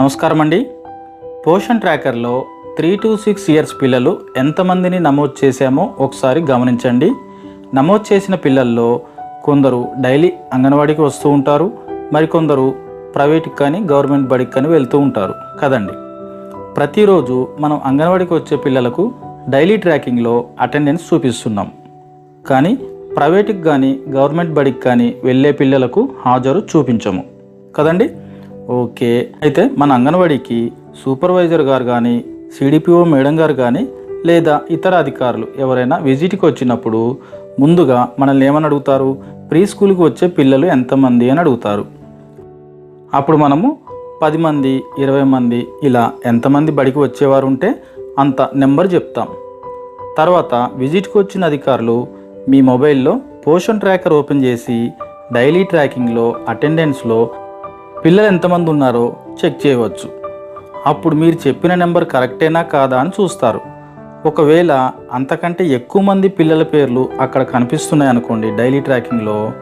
నమస్కారం అండి పోషన్ ట్రాకర్లో త్రీ టు సిక్స్ ఇయర్స్ పిల్లలు ఎంతమందిని నమోదు చేశామో ఒకసారి గమనించండి. నమోదు చేసిన పిల్లల్లో కొందరు డైలీ అంగన్వాడీకి వస్తూ ఉంటారు. మరికొందరు ప్రైవేట్కి కానీ గవర్నమెంట్ బడికి కానీ వెళ్తూ ఉంటారు. కదండి. ప్రతిరోజు మనం అంగన్వాడీకి వచ్చే పిల్లలకు డైలీ ట్రాకింగ్లో అటెండెన్స్ చూపిస్తున్నాం. కానీ ప్రైవేట్కి కానీ గవర్నమెంట్ బడికి కానీ వెళ్ళే పిల్లలకు హాజరు చూపించము. కదండి. ఓకే. అయితే మన అంగన్వాడీకి సూపర్వైజర్ గారు కానీ సిడిపిఓ మేడం గారు కానీ లేదా ఇతర అధికారులు ఎవరైనా విజిట్కి వచ్చినప్పుడు ముందుగా మనల్ని ఏమని అడుగుతారు? ప్రీ స్కూల్కి వచ్చే పిల్లలు ఎంతమంది అని అడుగుతారు. అప్పుడు మనము పది మంది ఇరవై మంది ఇలా ఎంతమంది బడికి వచ్చేవారు ఉంటే అంత నెంబర్ చెప్తాం. తర్వాత విజిట్కి వచ్చిన అధికారులు మీ మొబైల్లో పోషన్ ట్రాకర్ ఓపెన్ చేసి డైలీ ట్రాకింగ్లో అటెండెన్స్లో పిల్లలు ఎంతమంది ఉన్నారో చెక్ చేయవచ్చు. అప్పుడు మీరు చెప్పిన నెంబర్ కరెక్టేనా కాదా అని చూస్తారు. ఒకవేళ అంతకంటే ఎక్కువ మంది పిల్లల పేర్లు అక్కడ కనిపిస్తున్నాయి అనుకోండి డైలీ ట్రాకింగ్లో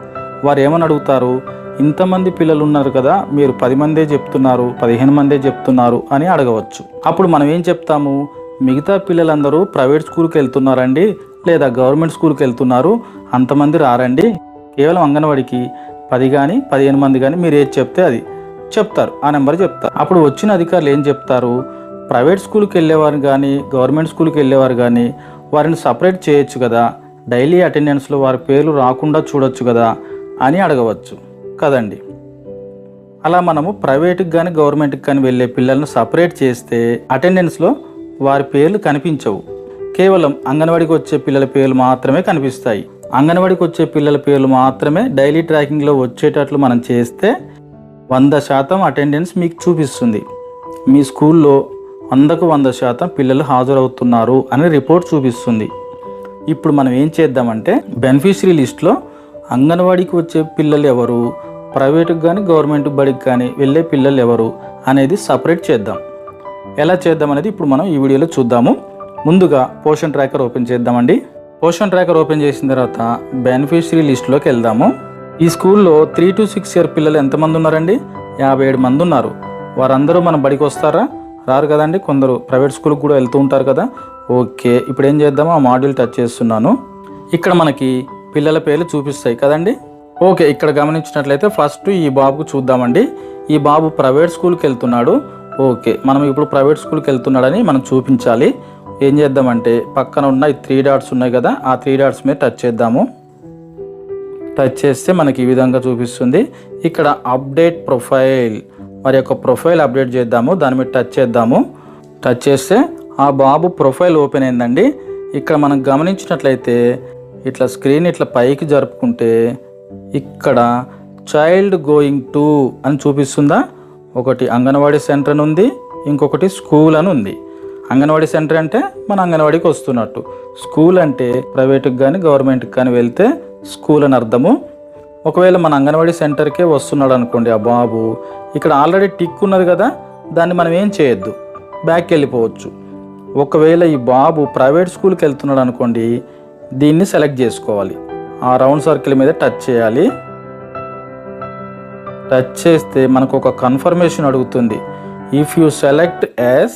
వారు ఏమని అడుగుతారు? ఇంతమంది పిల్లలు ఉన్నారు కదా మీరు పది మందే చెప్తున్నారు పదిహేను మందే చెప్తున్నారు అని అడగవచ్చు. అప్పుడు మనం ఏం చెప్తాము? మిగతా పిల్లలందరూ ప్రైవేట్ స్కూల్కి వెళ్తున్నారండి లేదా గవర్నమెంట్ స్కూల్కి వెళ్తున్నారు? అంతమంది రారండి? కేవలం అంగన్వాడికి. పది కానీ పదిహేను మంది కానీ మీరు ఏది చెప్తే అది చెప్తారు. ఆ నెంబర్ చెప్తారు. అప్పుడు వచ్చిన అధికారులు ఏం చెప్తారు? ప్రైవేట్ స్కూల్కి వెళ్ళేవారు కానీ గవర్నమెంట్ స్కూల్కి వెళ్ళేవారు కానీ వారిని సపరేట్ చేయొచ్చు కదా? డైలీ అటెండెన్స్లో వారి పేర్లు రాకుండా చూడొచ్చు కదా? అని అడగవచ్చు కదండి. అలా మనము ప్రైవేట్కి కానీ గవర్నమెంట్కి కానీ వెళ్ళే పిల్లలను సపరేట్ చేస్తే అటెండెన్స్లో వారి పేర్లు కనిపించవు. కేవలం అంగన్వాడికి వచ్చే పిల్లల పేర్లు మాత్రమే కనిపిస్తాయి. అంగన్వాడికి వచ్చే పిల్లల పేర్లు మాత్రమే డైలీ ట్రాకింగ్లో వచ్చేటట్లు మనం చేస్తే వంద శాతం అటెండెన్స్ మీకు చూపిస్తుంది. మీ స్కూల్లో వందకు వంద శాతం పిల్లలు హాజరవుతున్నారు అని రిపోర్ట్ చూపిస్తుంది. ఇప్పుడు మనం ఏం చేద్దామంటే బెనిఫిషరీ లిస్ట్లో అంగన్వాడికి వచ్చే పిల్లలు ఎవరు ప్రైవేట్కి కానీ గవర్నమెంట్ బడికి కానీ వెళ్ళే పిల్లలు ఎవరు అనేది సపరేట్ చేద్దాం. ఎలా చేద్దాం అనేది ఇప్పుడు మనం ఈ వీడియోలో చూద్దాము. ముందుగా పోషన్ ట్రాకర్ ఓపెన్ చేద్దామండి. పోషన్ ట్రాకర్ ఓపెన్ చేసిన తర్వాత బెనిఫిషరీ లిస్ట్లోకి వెళ్దాము. ఈ స్కూల్లో త్రీ టు సిక్స్ ఇయర్ పిల్లలు ఎంతమంది ఉన్నారండి? యాభై ఏడు మంది ఉన్నారు. వారందరూ మన బడికి వస్తారా? రారు కదండి. కొందరు ప్రైవేట్ స్కూల్కి కూడా వెళ్తూ ఉంటారు కదా. ఓకే ఇప్పుడు ఏం చేద్దామో ఆ మాడ్యూల్ టచ్ చేస్తున్నాను. ఇక్కడ మనకి పిల్లల పేర్లు చూపిస్తాయి కదండి. ఓకే ఇక్కడ గమనించినట్లయితే ఫస్ట్ ఈ బాబుకు చూద్దామండి. ఈ బాబు ప్రైవేట్ స్కూల్కి వెళ్తున్నాడు. ఓకే మనం ఇప్పుడు ప్రైవేట్ స్కూల్కి వెళ్తున్నాడని మనం చూపించాలి. ఏం చేద్దామంటే పక్కన ఉన్న ఈ త్రీ డాట్స్ ఉన్నాయి కదా ఆ త్రీ డాట్స్ మీద టచ్ చేద్దాము. టచ్ చేస్తే మనకి ఈ విధంగా చూపిస్తుంది. ఇక్కడ అప్డేట్ ప్రొఫైల్ మరి యొక్క ప్రొఫైల్ అప్డేట్ చేద్దాము దాని మీద టచ్ చేద్దాము. టచ్ చేస్తే ఆ బాబు ప్రొఫైల్ ఓపెన్ అయిందండి. ఇక్కడ మనం గమనించినట్లయితే ఇట్లా స్క్రీన్ ఇట్లా పైకి జరుపుకుంటే ఇక్కడ చైల్డ్ గోయింగ్ టు అని చూపిస్తుందా? ఒకటి అంగన్వాడీ సెంటర్ అని ఉంది ఇంకొకటి స్కూల్ అని ఉంది. అంగన్వాడీ సెంటర్ అంటే మన అంగన్వాడీకి వస్తున్నట్టు. స్కూల్ అంటే ప్రైవేట్కి కానీ గవర్నమెంట్కి కానీ వెళ్తే స్కూల్ అని అర్థము. ఒకవేళ మన అంగన్వాడీ సెంటర్కే వస్తున్నాడు అనుకోండి ఆ బాబు ఇక్కడ ఆల్రెడీ టిక్ ఉన్నది కదా దాన్ని మనం ఏం చేయొద్దు? బ్యాక్కి వెళ్ళిపోవచ్చు. ఒకవేళ ఈ బాబు ప్రైవేట్ స్కూల్కి వెళ్తున్నాడు అనుకోండి దీన్ని సెలెక్ట్ చేసుకోవాలి. ఆ రౌండ్ సర్కిల్ మీద టచ్ చేయాలి. టచ్ చేస్తే మనకు ఒక కన్ఫర్మేషన్ అడుగుతుంది. If you select as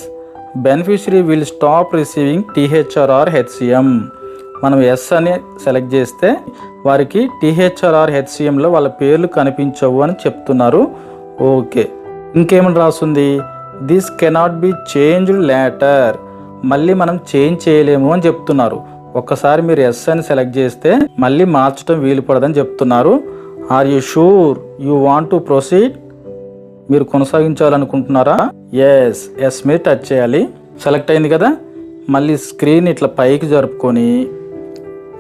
beneficiary will stop receiving THRR HCM. మనం ఎస్ అని సెలెక్ట్ చేస్తే వారికి టీహెచ్ఆర్ఆర్ హెచ్సిఎంలో వాళ్ళ పేర్లు కనిపించవు అని చెప్తున్నారు. ఓకే. ఇంకేమని రాస్తుంది this cannot be changed later. మళ్ళీ మనం చేంజ్ చేయలేము అని చెప్తున్నారు. ఒక్కసారి మీరు ఎస్ అని సెలెక్ట్ చేస్తే మళ్ళీ మార్చడం వీలు పడదని చెప్తున్నారు. Are you sure you want to proceed? మీరు కొనసాగించాలనుకుంటున్నారా? ఎస్ ఎస్ మీద టచ్ చేయాలి. సెలెక్ట్ అయింది కదా? మళ్ళీ స్క్రీన్ ఇట్లా పైకి జరుపుకొని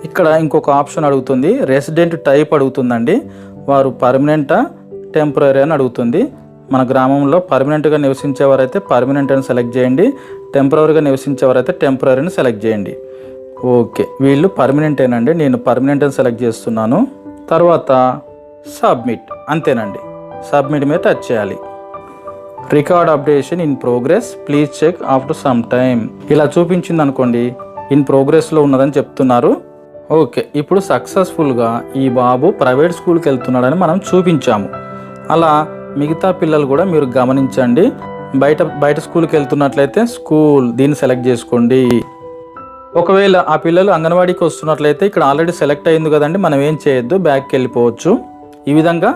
ఇక్కడ ఇంకొక ఆప్షన్ అడుగుతుంది. రెసిడెంట్ టైప్ అడుగుతుందండి. వారు పర్మనెంటా టెంపరీ అని అడుగుతుంది. మన గ్రామంలో పర్మనెంట్గా నివసించేవారైతే పర్మనెంట్ అని సెలెక్ట్ చేయండి. టెంపరీగా నివసించేవారైతే టెంపరీ అని సెలెక్ట్ చేయండి. ఓకే వీళ్ళు పర్మనెంటేనండి నేను పర్మనెంట్ అని సెలెక్ట్ చేస్తున్నాను. తర్వాత సబ్మిట్ అంతేనండి. సబ్మిట్ మీద టచ్ చేయాలి. Record updation in progress please check after some time. ఇలా చూపించింది అనుకోండి ఇన్ ప్రోగ్రెస్లో ఉన్నదని చెప్తున్నారు. ఓకే ఇప్పుడు సక్సెస్ఫుల్గా ఈ బాబు ప్రైవేట్ స్కూల్కి వెళ్తున్నాడని మనం చూపించాము. అలా మిగతా పిల్లలు కూడా మీరు గమనించండి. బయట బయట స్కూల్కి వెళ్తున్నట్లయితే స్కూల్ దీన్ని సెలెక్ట్ చేసుకోండి. ఒకవేళ ఆ పిల్లలు అంగన్వాడీకి వస్తున్నట్లయితే ఇక్కడ ఆల్రెడీ సెలెక్ట్ అయింది కదండి మనం ఏం చేయొద్దు బ్యాక్కి వెళ్ళిపోవచ్చు. ఈ విధంగా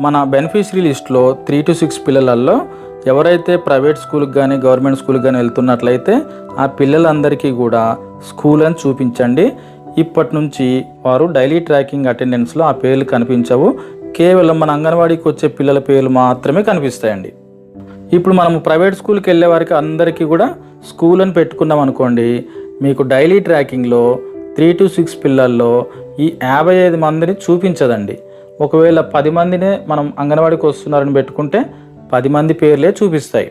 మన బెనిఫిషరీ లిస్ట్లో త్రీ టు సిక్స్ పిల్లలలో ఎవరైతే ప్రైవేట్ స్కూల్కి కానీ గవర్నమెంట్ స్కూల్కి కానీ వెళ్తున్నట్లయితే ఆ పిల్లలందరికీ కూడా స్కూల్ అని చూపించండి. ఇప్పటి నుంచి వారు డైలీ ట్రాకింగ్ అటెండెన్స్లో ఆ పేర్లు కనిపించవు. కేవలం మన అంగన్వాడీకి వచ్చే పిల్లల పేర్లు మాత్రమే కనిపిస్తాయండి. ఇప్పుడు మనము ప్రైవేట్ స్కూల్కి వెళ్ళే వారికి అందరికీ కూడా స్కూల్ అని పెట్టుకున్నాం అనుకోండి మీకు డైలీ ట్రాకింగ్లో త్రీ టు సిక్స్ పిల్లల్లో ఈ యాభై ఐదు మందిని చూపించదండి. ఒకవేళ పది మందినే మనం అంగన్వాడికి వస్తున్నారని పెట్టుకుంటే పది మంది పేర్లే చూపిస్తాయి.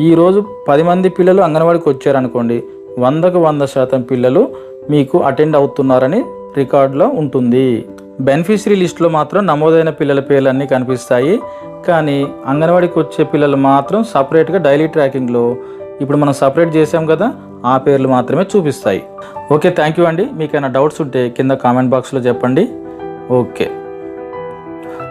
ఈరోజు పది మంది పిల్లలు అంగన్వాడికి వచ్చారనుకోండి వందకు వంద శాతం పిల్లలు మీకు అటెండ్ అవుతున్నారని రికార్డులో ఉంటుంది. బెనిఫిషరీ లిస్ట్లో మాత్రం నమోదైన పిల్లల పేర్లు అన్నీ కనిపిస్తాయి. కానీ అంగన్వాడికి వచ్చే పిల్లలు మాత్రం సపరేట్గా డైలీ ట్రాకింగ్లో ఇప్పుడు మనం సపరేట్ చేసాం కదా ఆ పేర్లు మాత్రమే చూపిస్తాయి. ఓకే థ్యాంక్ యూ అండి. మీకు ఏమైనా డౌట్స్ ఉంటే కింద కామెంట్ బాక్స్లో చెప్పండి. ఓకే.